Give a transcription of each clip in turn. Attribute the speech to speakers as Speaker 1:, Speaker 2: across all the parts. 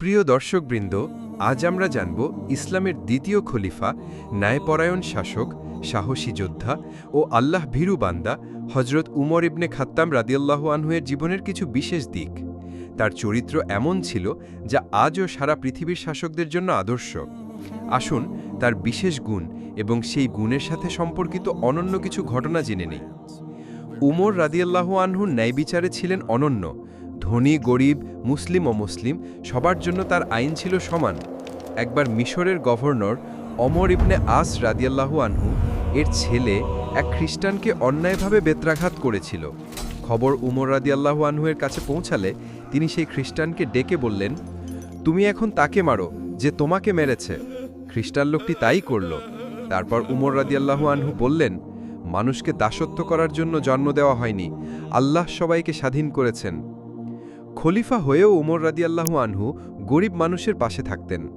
Speaker 1: প্রিয় দর্শকবৃন্দ, আজ আমরা জানব ইসলামের দ্বিতীয় খলিফা, ন্যায়পরায়ণ শাসক, সাহসী যোদ্ধা ও আল্লাহ ভীরু বান্দা হজরত উমর ইবনে খাত্তাম রাদিয়াল্লাহু আনহুয়ের জীবনের কিছু বিশেষ দিক। তার চরিত্র এমন ছিল যা আজও সারা পৃথিবীর শাসকদের জন্য আদর্শ। আসুন তার বিশেষ গুণ এবং সেই গুণের সাথে সম্পর্কিত অনন্য কিছু ঘটনা জেনে নেই। উমর রাদিয়াল্লাহু আনহু ন্যায় বিচারে ছিলেন অনন্য ধনী, গরিব, মুসলিম ও মুসলিম সবার জন্য তার আইন ছিল সমান। একবার মিশরের গভর্নর অমর ইবনে আস রাদিয়াল্লাহু আনহু, এর ছেলে এক খ্রিস্টানকে অন্যায়ভাবে বেত্রাঘাত করেছিল। খবর উমর রাদিয়াল্লাহু আনহুয়ের কাছে পৌঁছালে তিনি সেই খ্রিস্টানকে ডেকে বললেন, তুমি এখন তাকে মারো যে তোমাকে মেরেছে। খ্রিস্টান লোকটি তাই করল। তারপর উমর রাদিয়াল্লাহু আনহু বললেন, মানুষকে দাসত্ব করার জন্য জন্ম দেওয়া হয়নি। আল্লাহ সবাইকে স্বাধীন করেছেন। খলিফা হয়েও উমর রাদিয়াল্লাহু আনহু গরিব মানুষের পাশে থাকতেন।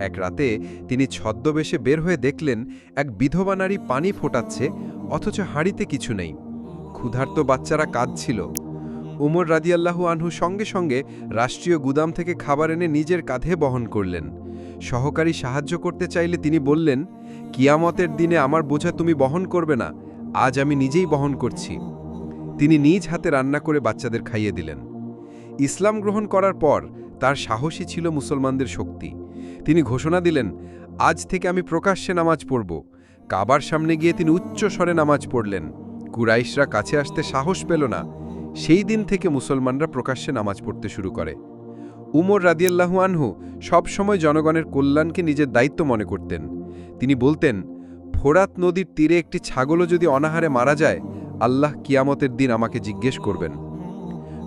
Speaker 1: এক রাতে তিনি ছদ্মবেশে বের হয়ে দেখলেন, এক বিধবা নারী পানি ফোটাচ্ছে, অথচ হাঁড়িতে কিছু নেই। ক্ষুধার্ত বাচ্চারা কাঁদছিল। উমর রাদি রাদিয়াল্লাহু আনহু সঙ্গে সঙ্গে রাষ্ট্রীয় গুদাম থেকে খাবার এনে নিজের কাঁধে বহন করলেন। সহকারী সাহায্য করতে চাইলে তিনি বললেন, কিয়ামতের দিনে আমার বোঝা তুমি বহন করবে না, আজ আমি নিজেই বহন করছি। তিনি নিজ হাতে রান্না করে বাচ্চাদের খাইয়ে দিলেন। ইসলাম গ্রহণ করার পর তার সাহসী ছিল মুসলমানদের শক্তি। তিনি ঘোষণা দিলেন, আজ থেকে আমি প্রকাশ্যে নামাজ পড়ব। কাবার সামনে গিয়ে তিনি উচ্চ স্বরে নামাজ পড়লেন। কুরাইশরা কাছে আসতে সাহস পেল না। সেই দিন থেকে মুসলমানরা প্রকাশ্যে নামাজ পড়তে শুরু করে। উমর রাদিয়াল্লাহু আনহু সবসময় জনগণের কল্যাণকে নিজের দায়িত্ব মনে করতেন। তিনি বলতেন, ফোরাত নদীর তীরে একটি ছাগলও যদি অনাহারে মারা যায়, আল্লাহ কিয়ামতের দিন আমাকে জিজ্ঞেস করবেন।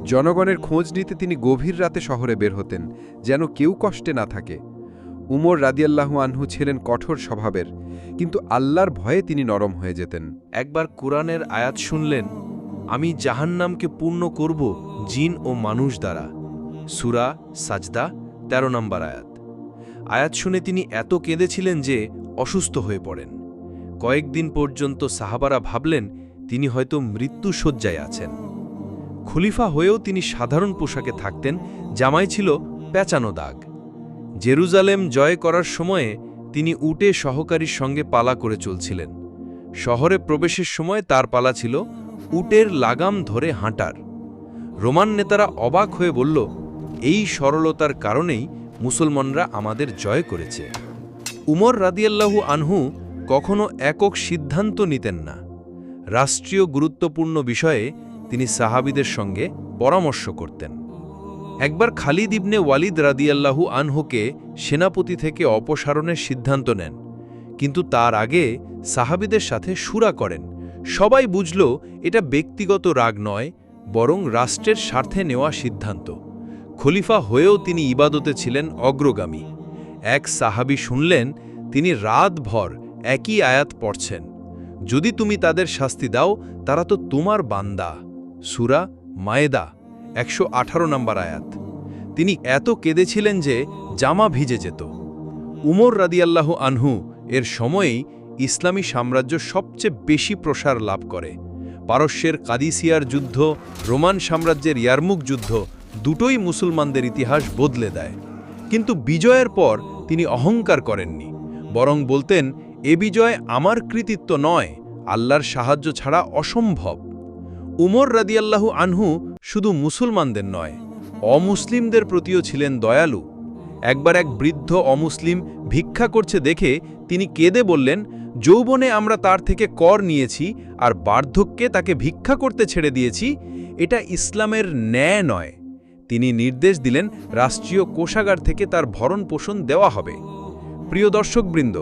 Speaker 1: জনগণের খোঁজ নিতে তিনি গভীর রাতে শহরে বের হতেন, যেন কেউ কষ্টে না থাকে। উমর রাদিয়াল্লাহু আনহু ছিলেন কঠোর স্বভাবের, কিন্তু আল্লাহর ভয়ে তিনি নরম হয়ে যেতেন।
Speaker 2: একবার কোরআনের আয়াত শুনলেন, আমি জাহান্নামকে পূর্ণ করব জিন ও মানুষ দ্বারা। সুরা সাজদা ১৩ নম্বর আয়াত। আয়াত শুনে তিনি এত কেঁদেছিলেন যে অসুস্থ হয়ে পড়েন। কয়েকদিন পর্যন্ত সাহাবারা ভাবলেন, তিনি হয়তো মৃত্যু শয্যায় আছেন। খলিফা হয়েও তিনি সাধারণ পোশাকে থাকতেন, জামাই ছিল পেঁচানো দাগ। জেরুজালেম জয় করার সময়ে তিনি উটে সহকারীর সঙ্গে পালা করে চলছিলেন। শহরে প্রবেশের সময় তার পালা ছিল উটের লাগাম ধরে হাঁটার। রোমান নেতারা অবাক হয়ে বলল, এই সরলতার কারণেই মুসলমানরা আমাদের জয় করেছে। উমর রাদিয়াল্লাহু আনহু কখনো একক সিদ্ধান্ত নিতেন না। রাষ্ট্রীয় গুরুত্বপূর্ণ বিষয়ে তিনি সাহাবিদের সঙ্গে পরামর্শ করতেন। একবার খালিদ ইবনে ওয়ালিদ রাদিয়াল্লাহু আনহুকে সেনাপতি থেকে অপসারণের সিদ্ধান্ত নেন, কিন্তু তার আগে সাহাবিদের সাথে সুরা করেন। সবাই বুঝল এটা ব্যক্তিগত রাগ নয়, বরং রাষ্ট্রের স্বার্থে নেওয়া সিদ্ধান্ত। খলিফা হয়েও তিনি ইবাদতে ছিলেন অগ্রগামী। এক সাহাবি শুনলেন, তিনি রাতভর একই আয়াত পড়ছেন, যদি তুমি তাদের শাস্তি দাও, তারা তো তোমার বান্দা। সুরা মায়েদা, একশো আঠারো নম্বর আয়াত। তিনি এত কেঁদেছিলেন যে জামা ভিজে যেত। উমর রাদিয়াল্লাহু আনহু এর সময়েই ইসলামী সাম্রাজ্য সবচেয়ে বেশি প্রসার লাভ করে। পারস্যের কাদিসিয়ার যুদ্ধ, রোমান সাম্রাজ্যের ইয়ারমুক যুদ্ধ দুটোই মুসলমানদের ইতিহাস বদলে দেয়। কিন্তু বিজয়ের পর তিনি অহংকার করেননি, বরং বলতেন, এ বিজয় আমার কৃতিত্ব নয়, আল্লাহর সাহায্য ছাড়া অসম্ভব। উমর রাদিয়াল্লাহু আনহু শুধু মুসলমানদের নয়, অমুসলিমদের প্রতিও ছিলেন দয়ালু। একবার এক বৃদ্ধ অমুসলিম ভিক্ষা করছে দেখে তিনি কেঁদে বললেন, যৌবনে আমরা তার থেকে কর নিয়েছি আর বার্ধক্যে তাকে ভিক্ষা করতে ছেড়ে দিয়েছি, এটা ইসলামের ন্যায় নয়। তিনি নির্দেশ দিলেন রাষ্ট্রীয় কোষাগার থেকে তার ভরণ পোষণ দেওয়া হবে। প্রিয় দর্শকবৃন্দ,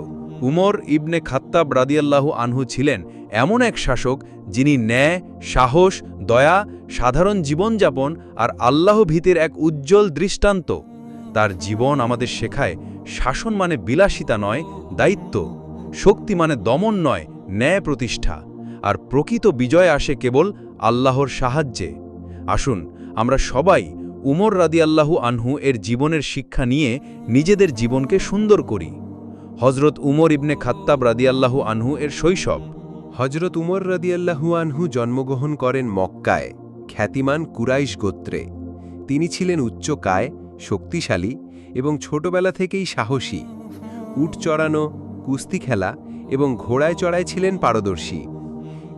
Speaker 2: উমর ইবনে খাত্তাব রাদিয়াল্লাহু আনহু ছিলেন এমন এক শাসক যিনি ন্যায়, সাহস, দয়া, সাধারণ জীবনযাপন আর আল্লাহ ভীতির এক উজ্জ্বল দৃষ্টান্ত। তার জীবন আমাদের শেখায় শাসন মানে বিলাসিতা নয়, দায়িত্ব। শক্তি মানে দমন নয়, ন্যায় প্রতিষ্ঠা। আর প্রকৃত বিজয় আসে কেবল আল্লাহর সাহায্যে। আসুন, আমরা সবাই উমর রাদি রাদিয়াল্লাহু আনহু এর জীবনের শিক্ষা নিয়ে নিজেদের জীবনকে সুন্দর করি। হজরত উমর ইবনে খাত্তাব রাদি রাদিয়াল্লাহু আনহু এর শৈশব।
Speaker 1: হজরত উমর রাদিয়াল্লাহু আনহু জন্মগ্রহণ করেন মক্কায়, খ্যাতিমান কুরাইশ গোত্রে। তিনি ছিলেন উচ্চকায় শক্তিশালী এবং ছোটবেলা থেকেই সাহসী। উট চড়ানো, কুস্তি খেলা এবং ঘোড়ায় চড়ায় ছিলেন পারদর্শী।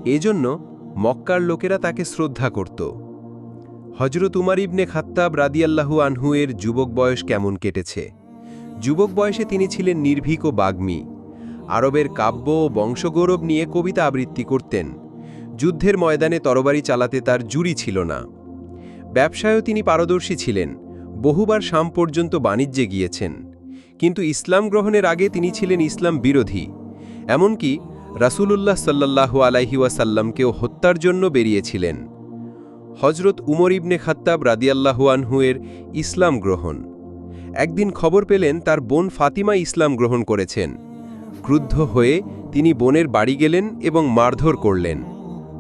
Speaker 1: এজন্য মক্কার লোকেরা তাকে শ্রদ্ধা করত। হজরত উমার ইবনে খাত্তাব রাদিয়াল্লাহু আনহু এর যুবক বয়স কেমন কেটেছে? যুবক বয়সে তিনি ছিলেন নির্ভীক ও বাগ্মী। আরবের কাব্য ও বংশগৌরব নিয়ে কবিতা আবৃত্তি করতেন। যুদ্ধের ময়দানে তরবারি চালাতে তার জুরি ছিল না। ব্যবসায়ও তিনি পারদর্শী ছিলেন, বহুবার শাম পর্যন্ত বাণিজ্যে গিয়েছেন। কিন্তু ইসলাম গ্রহণের আগে তিনি ছিলেন ইসলাম বিরোধী। এমনকি রাসূলুল্লাহ সাল্লাল্লাহু আলাইহি ওয়াসাল্লামকেও হত্যার জন্য বেরিয়েছিলেন। হজরত উমর ইবনে খাত্তাব রাদিয়াল্লাহু আনহু এর ইসলাম গ্রহণ। একদিন খবর পেলেন তার বোন ফাতিমা ইসলাম গ্রহণ করেছেন। ক্রুদ্ধ হয়ে তিনি বোনের বাড়ি গেলেন এবং মারধর করলেন।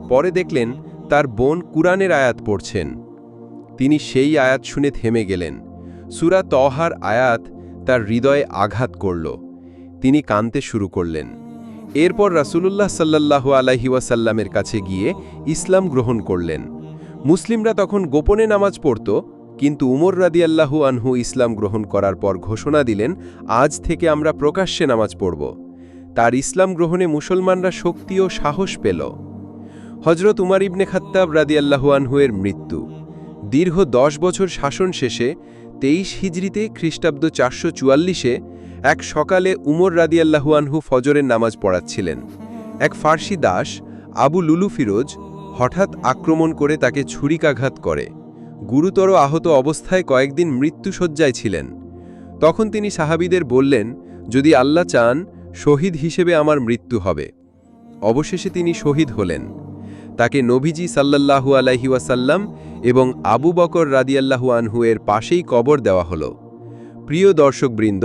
Speaker 1: পরে দেখলেন তার বোন কুরআনের আয়াত পড়ছেন। তিনি সেই আয়াত শুনে থেমে গেলেন। সুরা তহার আয়াত তার হৃদয়ে আঘাত করল। তিনি কানতে শুরু করলেন। এরপর রাসূলুল্লাহ আলাইহি ওয়াসাল্লামের কাছে গিয়ে ইসলাম গ্রহণ করলেন। মুসলিমরা তখন গোপনে নামাজ পড়ত, কিন্তু উমর রাদিয়াল্লাহু আনহু ইসলাম গ্রহণ করার পর ঘোষণা দিলেন, আজ থেকে আমরা প্রকাশ্যে নামাজ পড়ব। তার ইসলাম গ্রহণে মুসলমানরা শক্তি ও সাহস পেল। হজরত উমার ইবনে খাত্তাব রাদিয়াল্লাহু আনহু এর মৃত্যু। দীর্ঘ দশ বছর শাসন শেষে তেইশ হিজড়িতে খ্রিস্টাব্দ চারশো চুয়াল্লিশে এক সকালে উমর রাদিয়াল্লাহু আনহু ফজরের নামাজ পড়াচ্ছিলেন। এক ফার্সি দাস, আবু লুলু ফিরোজ, হঠাৎ আক্রমণ করে তাকে ছুরিকাঘাত করে। গুরুতর আহত অবস্থায় কয়েকদিন মৃত্যুসজ্জায় ছিলেন। তখন তিনি সাহাবিদের বললেন, যদি আল্লাহ চান শহীদ হিসেবে আমার মৃত্যু হবে। অবশেষে তিনি শহীদ হলেন। তাকে নবীজি সাল্লাল্লাহু আলাইহি ওয়াসাল্লাম এবং আবু বকর রাদিয়াল্লাহু আনহু এর পাশেই কবর দেওয়া হলো। প্রিয় দর্শকবৃন্দ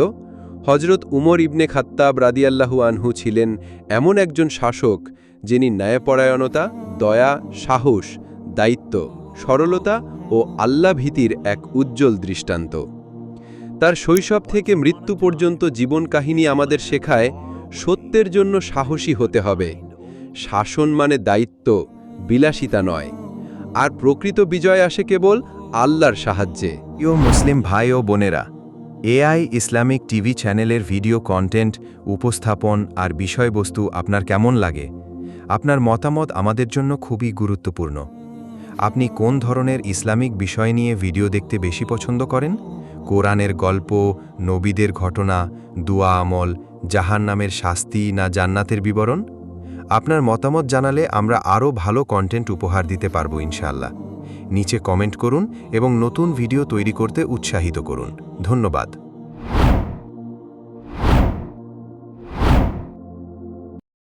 Speaker 1: হজরত উমর ইবনে খাত্তাব রাদিয়াল্লাহু আনহু ছিলেন এমন একজন শাসক যিনি ন্যায়পরায়ণতা, দয়া, সাহস, দায়িত্ব, সরলতা ও আল্লাভীতির এক উজ্জ্বল দৃষ্টান্ত। তার শৈশব থেকে মৃত্যু পর্যন্ত জীবন কাহিনী আমাদের শেখায় সত্যের জন্য সাহসী হতে হবে। শাসন মানে দায়িত্ব, বিলাসিতা নয়। আর প্রকৃত বিজয় আসে কেবল আল্লাহর সাহায্যে।
Speaker 3: প্রিয় মুসলিম ভাই ও বোনেরা, এআই ইসলামিক টিভি চ্যানেলের ভিডিও কন্টেন্ট, উপস্থাপন আর বিষয়বস্তু আপনার কেমন লাগে? আপনার মতামত আমাদের জন্য খুবই গুরুত্বপূর্ণ। আপনি কোন ধরনের ইসলামিক বিষয় নিয়ে ভিডিও দেখতে বেশি পছন্দ করেন? কোরআনের গল্প, নবীদের ঘটনা, দুয়া আমল জাহান নামের শাস্তি না জান্নাতের বিবরণ? আপনার মতামত জানালে আমরা আরও ভালো কন্টেন্ট উপহার দিতে পারব ইনশাল্লাহ নিচে কমেন্ট করুন এবং নতুন ভিডিও তৈরি করতে উৎসাহিত করুন। ধন্যবাদ।